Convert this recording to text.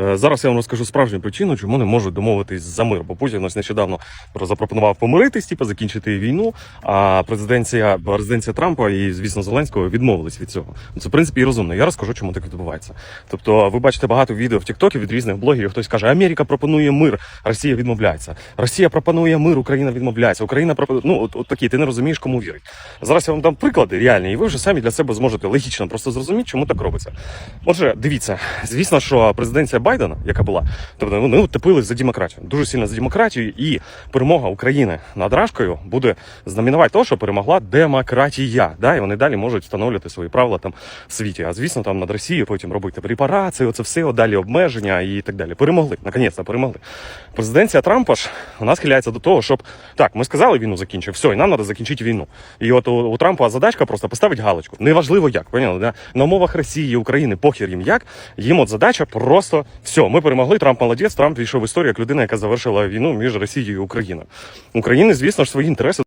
Е, Зараз я вам розкажу справжню причину, чому не можуть домовитись за мир. Бо Путін ось нещодавно запропонував помиритись, типу, закінчити війну. А президенція, резиденція Трампа і, звісно, Зеленського відмовились від цього. Це в принципі і розумно. Я розкажу, чому так відбувається. Тобто, ви бачите багато відео в Тіктокі від різних блогерів. Хтось каже, Америка пропонує мир, Росія відмовляється. Росія пропонує мир, Україна відмовляється. Україна пропонує. Ну от, от такі, ти не розумієш, кому вірить. Зараз я вам дам приклади реальні, і ви вже самі для себе зможете логічно просто зрозуміти, чому так робиться. Отже, дивіться, звісно, що президенція Байдена, яка була, тобто вони втопили за демократію, дуже сильно за демократію, і перемога України над Рашкою буде знаменувати того, що перемогла демократія. Да? І вони далі можуть встановлювати свої правила там в світі. А звісно, там над Росією потім робити репарації, оце все, далі обмеження і так далі. Перемогли, наконець-то перемогли. Президенція Трампа ж вона схиляється до того, щоб так, ми сказали, війну закінчив, все, і нам треба закінчити війну. І от у, у Трампа задачка просто поставити галочку. Неважливо як, поняли, да? на умовах Росії, України, похер їм як. Їм от задача просто все, ми перемогли. Трамп молодець. Трамп війшов в історію як людина, яка завершила війну між Росією і Україною. України, звісно ж, свої інтереси.